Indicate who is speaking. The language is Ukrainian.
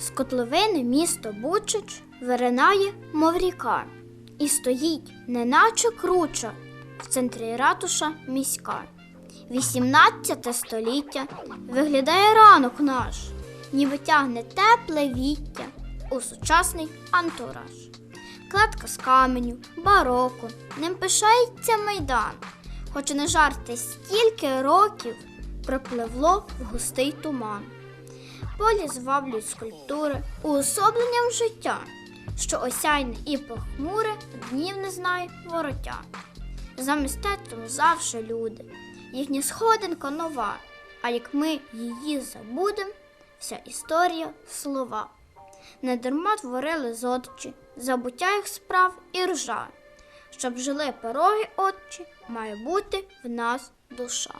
Speaker 1: З котловини місто Бучич виринає, мов ріка, і стоїть, неначе круча, в центрі ратуша міська. 18 століття виглядає ранок наш, ніби тягне тепле віття у сучасний антураж. Кладка з каменю, бароко, ним пишається майдан, хоч не жарти стільки років пропливло в густий туман. Полі зваблюють скульптури уособленням життя, що осяйне і похмуре днів не знає воротя. За мистецтвом завше люди, їхня сходинка нова, а як ми її забудем, вся історія слова. Недарма творили зодчі, забуття їх справ і ржа. Щоб жили пороги отчі, має бути в нас душа.